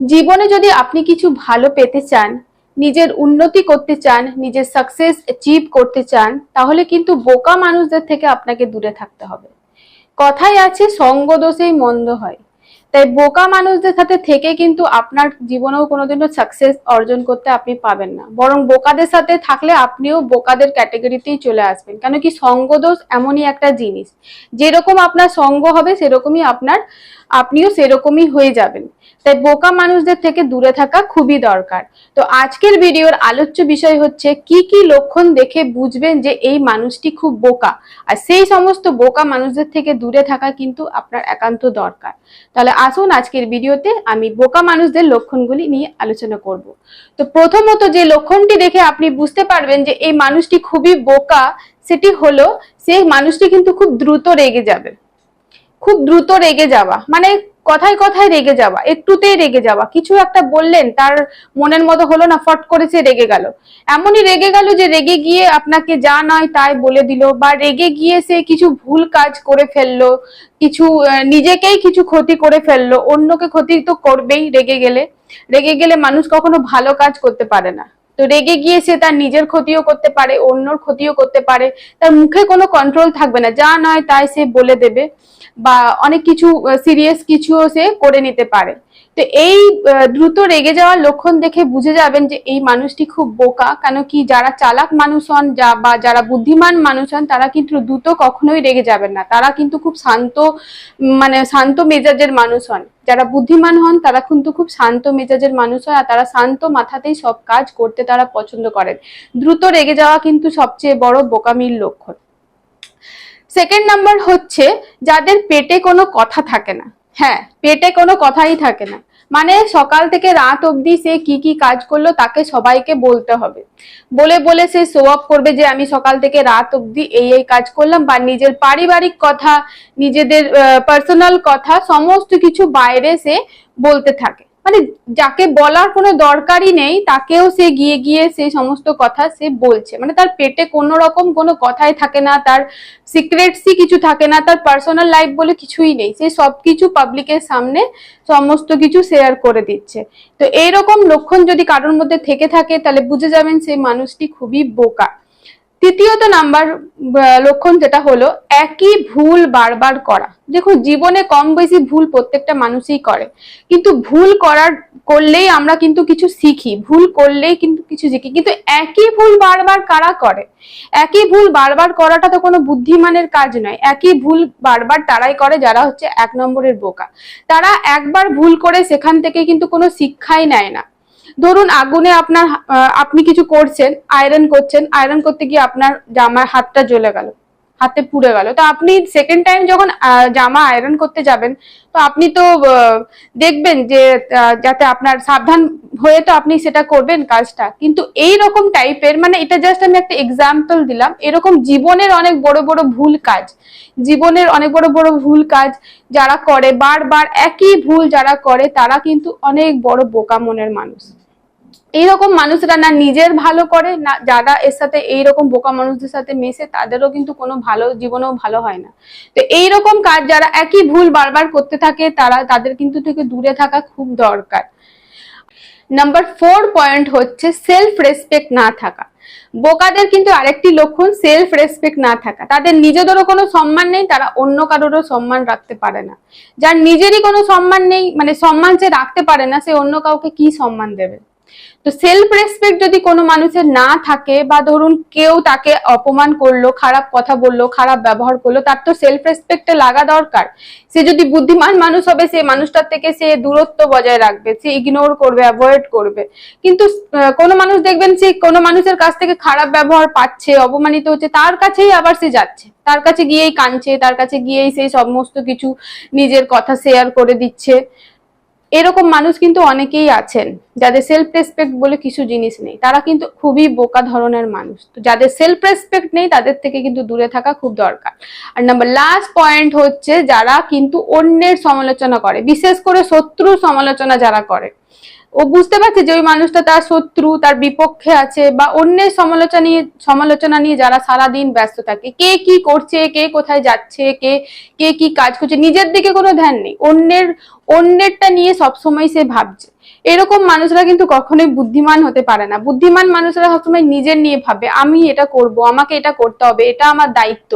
জীবনে যদি আপনি কিছু ভালো পেতে চান, নিজের উন্নতি করতে চান, নিজের সাকসেস অ্যাচিভ করতে চান, তাহলে কিন্তু বোকা মানুষদের থেকে আপনাকে দূরে থাকতে হবে। কথাই আছে, সঙ্গ দোষেই মন্দ হয়। তাই বোকা মানুষদের সাথে থেকে কিন্তু আপনার জীবনেও কোনোদিনও সাকসেস অর্জন করতে আপনি পাবেন না। বরং বোকাদের সাথে থাকলে আপনিও বোকাদের ক্যাটাগরিতেই চলে আসবেন। কেন কি সঙ্গ দোষ এমনই একটা জিনিস। যেরকম আপনার সঙ্গ হবে, সেরকমই আপনার আপনিও সেরকমই হয়ে যাবেন। তাই বোকা মানুষদের থেকে দূরে থাকা খুবই দরকার। তো আজকের ভিডিওর আলোচ্য বিষয় হচ্ছে, কি কি লক্ষণ দেখে বুঝবেন যে এই মানুষটি খুব বোকা? আর সেই সমস্ত বোকা মানুষদের থেকে দূরে থাকা কিন্তু আপনার একান্ত দরকার। তাহলে আসুন আজকের ভিডিওতে আমি বোকা মানুষদের লক্ষণগুলি নিয়ে আলোচনা করব। তো প্রথমত যে লক্ষণটি দেখে আপনি বুঝতে পারবেন যে এই মানুষটি খুবই বোকা, সেটি হলো সেই মানুষটি কিন্তু খুব দ্রুত রেগে যাবে। খুব দ্রুত রেগে যাওয়া। মানে কথায় কথায় রেগে যাওয়া, একটুতেই রেগে যাওয়া। কিছু একটা বললেন, তার মনের মতো হলো না, ফট করে সে রেগে গেল। এমনই রেগে গেল যে রেগে গিয়ে আপনাকে যা নয় তাই বলে দিল, বা রেগে গিয়ে সে কিছু ভুল কাজ করে ফেলল, কিছু নিজেকেই কিছু ক্ষতি করে ফেলল, অন্যকে ক্ষতি তো করবেই রেগে গেলে। রেগে গেলে মানুষ কখনো ভালো কাজ করতে পারে না। তো রেগে গিয়ে সে তার নিজের ক্ষতিও করতে পারে, অন্যর ক্ষতিও করতে পারে। তার মুখে কোনো কন্ট্রোল থাকবে না, যা নয় তাই সে বলে দেবে বা অনেক কিছু সিরিয়াস কিছুও সে করে নিতে পারে। তো এই দ্রুত রেগে যাওয়ার লক্ষণ দেখে বুঝে যাবেন যে এই মানুষটি খুব বোকা, কেন কি যারা চালাক মানুষ হন, যা বা যারা বুদ্ধিমান মানুষ হন, তারা কিন্তু দ্রুত কখনোই রেগে যাবেন না। তারা কিন্তু খুব শান্ত মানে শান্ত মেজাজের মানুষ হন। যারা বুদ্ধিমান হন, তারা কিন্তু খুব শান্ত মেজাজের মানুষ হয় আর তারা শান্ত মাথাতেই সব কাজ করতে তারা পছন্দ করেন। দ্রুত রেগে যাওয়া কিন্তু সবচেয়ে বড় বোকামির লক্ষণ। সেকেন্ড নাম্বার হচ্ছে, যাদের পেটে কোনো কথা থাকে না। হ্যাঁ পেটে কোনো কথাই থাকে না। মানে সকাল থেকে রাত অবধি সে কি কি কাজ করল তাকে সবাইকে বলতে হবে। বলে বলে সে শো অফ করবে যে আমি সকাল থেকে রাত অবধি এই এই কাজ করলাম বা নিজের পারিবারিক কথা, নিজেদের পার্সোনাল কথা, সমস্ত কিছু বাইরে সে বলতে থাকে। মানে যাকে বলার কোনো দরকারই নেই, তাকেও সে গিয়ে গিয়ে সেই সমস্ত কথা সে বলছে। মানে তার পেটে কোনো রকম কোনো কথাই থাকে না, তার সিক্রেটসই কিছু থাকে না, তার পার্সোনাল লাইফ বলে কিছুই নেই। সে সবকিছু পাবলিকের সামনে সমস্ত কিছু শেয়ার করে দিচ্ছে। তো এইরকম লক্ষণ যদি কারোর মধ্যে থেকে থাকে, তাহলে বুঝে যাবেন সেই মানুষটি খুবই বোকা। তৃতীয়ত নাম্বার লক্ষণ যেটা হলো, একই ভুল বারবার করা। দেখুন জীবনে কম বেশি ভুল প্রত্যেকটা মানুষই করে। কিন্তু ভুল করার, করলেই আমরা কিন্তু কিছু শিখি। ভুল করলেই কিন্তু কিছু শিখি। কিন্তু একই ভুল বারবার কারা করে? একই ভুল বারবার করাটা তো কোনো বুদ্ধিমানের কাজ নয়। একই ভুল বারবার তারাই করে যারা হচ্ছে এক নম্বরের বোকা। তারা একবার ভুল করে সেখান থেকে কিন্তু কোনো শিক্ষাই নেয় না। ধরুন আগুনে আপনার আপনি কিছু করছেন আয়রন করছেন আয়রন করতে গিয়ে আপনার জামার হাতটা জ্বলে গেল। হাতে পুড়ে গেল। তো আপনি সেকেন্ড টাইম যখন জামা আয়রন করতে যাবেন, তো আপনি তো দেখবেন যে যাতে আপনার সাবধান হয়ে তো আপনি সেটা করবেন কাজটা। কিন্তু এই রকম টাইপের মানে এটা জাস্ট আমি একটা এক্সাম্পল দিলাম, এরকম জীবনের অনেক বড় বড় ভুল কাজ, জীবনের অনেক বড় বড় ভুল কাজ যারা করে, বারবার একই ভুল যারা করে, তারা কিন্তু অনেক বড় বোকা মনের মানুষ। এইরকম মানুষরা না নিজের ভালো করে, না যারা এর সাথে এইরকম বোকা মানুষদের সাথে মেশে, তাদেরও কিন্তু কোনো ভালো জীবনেও ভালো হয় না। তো এইরকম কাজ যারা একই ভুল বারবার করতে থাকে, তারা, তাদের কিন্তু থেকে দূরে থাকা খুব দরকার। নাম্বার ফোর পয়েন্ট হচ্ছে সেলফ রেসপেক্ট না থাকা। বোকাদের কিন্তু আরেকটি লক্ষণ সেলফ রেসপেক্ট না থাকা। তাদের নিজেদেরও কোনো সম্মান নেই, তারা অন্য কারোরও সম্মান রাখতে পারে না। যার নিজেরই কোনো সম্মান নেই মানে সম্মান সে রাখতে পারে না, সে অন্য কাউকে কি সম্মান দেবে? তো সেলফ রেসপেক্ট যদি কোনো মানুষের না থাকে বা ধরুন কেউ তাকে অপমান করল, খারাপ কথা বলল, খারাপ ব্যবহার করল, তার তো সেলফ রেসপেক্টে লাগা দরকার। সে যদি বুদ্ধিমান মানুষ হবে, সে মানুষটার থেকে সে দূরত্ব বজায় রাখবে, সে ইগনোর করবে অ্যাভয়েড করবে। কিন্তু কোনো মানুষ দেখবেন সে কোনো মানুষের কাছ থেকে খারাপ ব্যবহার পাচ্ছে, অপমানিত হচ্ছে, তার কাছেই আবার সে যাচ্ছে। তার কাছে গিয়েই কাঁদছে, তার কাছে গিয়েই সেই সমস্ত কিছু নিজের কথা শেয়ার করে দিচ্ছে। এরকম মানুষ কিন্তু অনেকেই আছেন, যাদের সেলফ রেসপেক্ট বলে কিছু জিনিস নেই। তারা কিন্তু খুবই বোকা ধরনের মানুষ। তো যাদের সেলফ রেসপেক্ট নেই, তাদের থেকে কিন্তু দূরে থাকা খুব দরকার। আর নাম্বার লাস্ট পয়েন্ট হচ্ছে, যারা কিন্তু অন্যের সমালোচনা করে, বিশেষ করে শত্রু সমালোচনা যারা করে। ও বুঝতে পারছে যে ওই মানুষটা তার শত্রু, তার বিপক্ষে আছে বা অন্যের সমালোচনা নিয়ে সমালোচনা নিয়ে যারা সারা দিন ব্যস্ত থাকে। কে কি করছে, কে কোথায় যাচ্ছে, কে কে কি কাজ করছে, নিজের দিকে কোনো ধ্যান নেই। অন্যের, অন্যেরটা নিয়ে সবসময় সে ভাবছে। এরকম মানুষরা কিন্তু কখনোই বুদ্ধিমান হতে পারে না। বুদ্ধিমান মানুষরা সবসময় নিজের নিয়ে ভাবে, আমি এটা করব, আমাকে এটা করতে হবে, এটা আমার দায়িত্ব।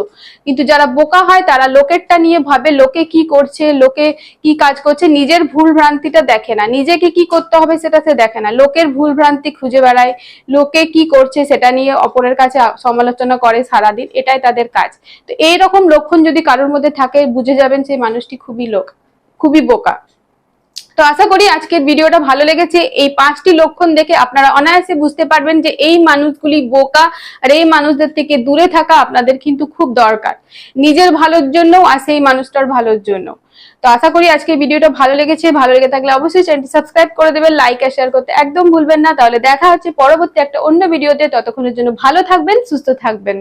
কিন্তু যারা বোকা হয়, তারা লোকেরটা নিয়ে ভাবে, লোকে কি করছে, লোকে কি কাজ করছে, নিজের ভুল ভ্রান্তিটা দেখে না। নিজেকে কি করতে হবে সেটা সে দেখে না। লোকের ভুল ভ্রান্তি খুঁজে বেড়ায়, লোকে কি করছে সেটা নিয়ে অপরের কাছে সমালোচনা করে সারাদিন, এটাই তাদের কাজ। তো এইরকম লক্ষণ যদি কারোর মধ্যে থাকে, বুঝে যাবেন সেই মানুষটি খুবই লোক, খুবই বোকা। তো আশা করি আজকের ভিডিওটা ভালো লেগেছে। এই পাঁচটি লক্ষণ দেখে আপনারা অনায়াসে বুঝতে পারবেন যে এই মানুষগুলি বোকা আর এই মানুষদের থেকে দূরে থাকা আপনাদের কিন্তু খুব দরকার। নিজের ভালোর জন্য আর সেই মানুষটার ভালোর জন্য। তো আশা করি আজকের ভিডিওটা ভালো লেগেছে। ভালো লেগে থাকলে অবশ্যই চ্যানেলটি সাবস্ক্রাইব করে দেবেন, লাইক আর শেয়ার করতে একদম ভুলবেন না। তাহলে দেখা হচ্ছে পরবর্তী একটা অন্য ভিডিওতে। ততক্ষণের জন্য ভালো থাকবেন, সুস্থ থাকবেন।